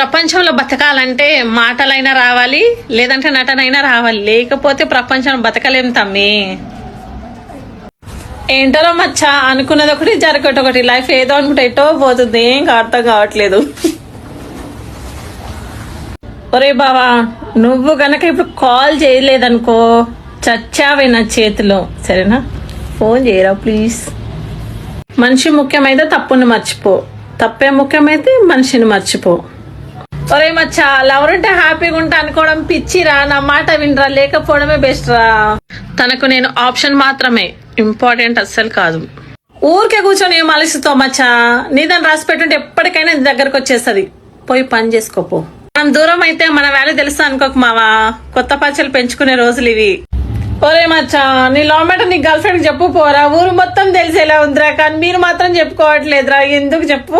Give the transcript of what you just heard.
ప్రపంచంలో బతకాలంటే మాటలైనా రావాలి లేదంటే నటనైనా రావాలి. లేకపోతే ప్రపంచం బతకలేం తమ్మి. ఏంటో మచ్చా అనుకున్నది ఒకటి జరగటి ఒకటి. లైఫ్ ఏదో అనుకుంటే ఎటో పోతుంది. ఏం అర్థం కావట్లేదు. ఒరే బావా నువ్వు గనక ఇప్పుడు కాల్ చేయలేదనుకో చచ్చావే నా చేతిలో. సరేనా? ఫోన్ చేయరా ప్లీజ్? మనిషి ముఖ్యమైతే తప్పుని మర్చిపో. తప్పే ముఖ్యమైతే మనిషిని మర్చిపో. ఒరే మచ్చా లవర్ ఉంటే హ్యాపీగా ఉంటా అనుకోవడం పిచ్చిరా నా మాట వినరా లేకపోవడమే బెస్ట్ రా తనకు నేను ఆప్షన్ మాత్రమే ఇంపార్టెంట్ అస్సలు కాదు. ఊరికే కూర్చొని ఏం ఆలోచిస్తావు మచ్చా? నీ దాన్ని రాసి పెట్టుంటే ఎప్పటికైనా నీ దగ్గరకు వచ్చేస్తుంది. పోయి పని చేసుకోపో మనం దూరం అయితే మన వాల్యూ తెలుసా అనుకోక మావా? కొత్త పచ్చలు పెంచుకునే రోజులు ఇవి. ఒరే మచ్చా నీ లవ్ మ్యాటర్ నీ గర్ల్ ఫ్రెండ్ చెప్పు పోరా. ఊరు మొత్తం తెలిసేలా ఉందిరా కానీ మీరు మాత్రం చెప్పుకోవట్లేదురా. ఎందుకు చెప్పు?